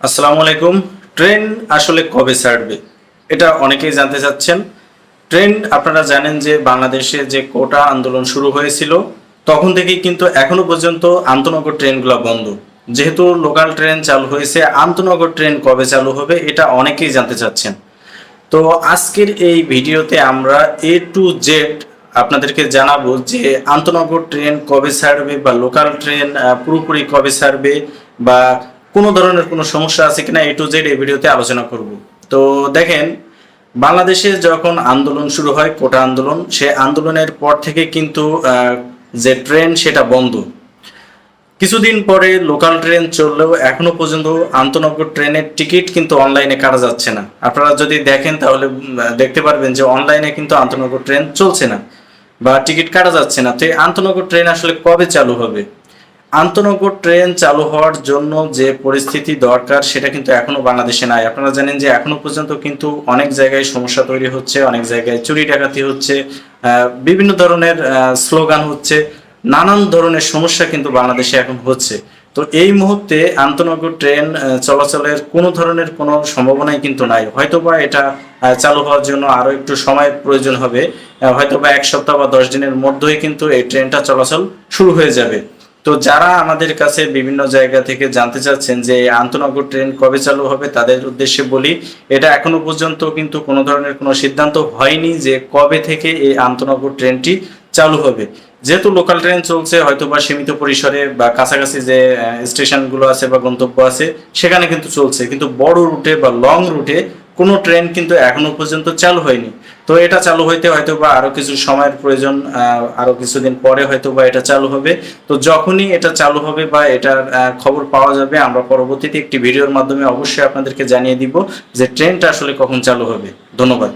আসসালামু আলাইকুম। ট্রেন আসলে কবে ছাড়বে? এটা অনেকেই জানতে চাচ্ছেন। ট্রেন আপনারা জানেন যে বাংলাদেশে যে কোটা আন্দোলন শুরু হয়েছিল, তখন থেকেই কিন্তু এখনও পর্যন্ত আন্তনগর ট্রেনগুলো বন্ধ। যেহেতু লোকাল ট্রেন চালু হয়েছে, আন্তনগর ট্রেন কবে চালু হবে এটা অনেকেই জানতে চাচ্ছেন। তো আজকের এই ভিডিওতে আমরা এ টু জেড আপনাদেরকে জানাব যে আন্তনগর ট্রেন কবে ছাড়বে বা লোকাল ট্রেন পুরোপুরি কবে ছাড়বে বা কোনো ধরনের কোনো সমস্যা আছে কিনা এ টু জেড এই ভিডিওতে আলোচনা করব। তো দেখেন, বাংলাদেশে যখন আন্দোলন শুরু হয়, কোটা আন্দোলন, সে আন্দোলনের পর থেকে কিন্তু যে ট্রেন সেটা বন্ধ। কিছুদিন পরে লোকাল ট্রেন চললেও এখনও পর্যন্ত আন্তনগর ট্রেনের টিকিট কিন্তু অনলাইনে কাটা যাচ্ছে না। আপনারা যদি দেখেন তাহলে দেখতে পারবেন যে অনলাইনে কিন্তু আন্তনগর ট্রেন চলছে না বা টিকিট কাটা যাচ্ছে না। তো এই আন্তনগর ট্রেন আসলে কবে চালু হবে? আন্তনগর ট্রেন চালু হওয়ার জন্য যে পরিস্থিতি দরকার, সেটা কিন্তু এখনও বাংলাদেশে নাই। আপনারা জানেন যে এখনও পর্যন্ত কিন্তু অনেক জায়গায় সমস্যা তৈরি হচ্ছে, অনেক জায়গায় চুরি ডাকাতি হচ্ছে বিভিন্ন ধরনের স্লোগান হচ্ছে, নানান ধরনের সমস্যা কিন্তু বাংলাদেশে এখন হচ্ছে। তো এই মুহূর্তে আন্তনগর ট্রেন চলাচলের কোনো ধরনের কোনো সম্ভাবনাই কিন্তু নাই। হয়তোবা এটা চালু হওয়ার জন্য আরও একটু সময় প্রয়োজন হবে হয়তোবা এক সপ্তাহ বা দশ দিনের মধ্যেই কিন্তু এই ট্রেনটা চলাচল শুরু হয়ে যাবে। তো যারা আমাদের কাছে বিভিন্ন জায়গা থেকে জানতে চাচ্ছেন যে আন্তনগর ট্রেন কবে চালু হবে, তাদের উদ্দেশ্যে বলি, এটা এখনও পর্যন্ত কিন্তু কোনো ধরনের কোনো সিদ্ধান্ত হয়নি যে কবে থেকে এই আন্তনগর ট্রেনটি চালু হবে। যেহেতু লোকাল ট্রেন চলছে হয়তো বা সীমিত পরিসরে বা কাছাকাছি যে স্টেশনগুলো আছে বা গন্তব্য আছে, সেখানে কিন্তু চলছে। কিন্তু বড় রুটে বা লং রুটে কোনো ট্রেন কিন্তু এখনও পর্যন্ত চালু হয়নি। তো এটা চালু হইতে হয়তো বা আরও কিছু সময়ের প্রয়োজন আরও আরও কিছুদিন পরে হয়তো বা এটা চালু হবে। তো যখনই এটা চালু হবে বা এটার খবর পাওয়া যাবে, আমরা পরবর্তীতে একটি ভিডিওর মাধ্যমে অবশ্যই আপনাদেরকে জানিয়ে দিব যে ট্রেনটা আসলে কখন চালু হবে। ধন্যবাদ।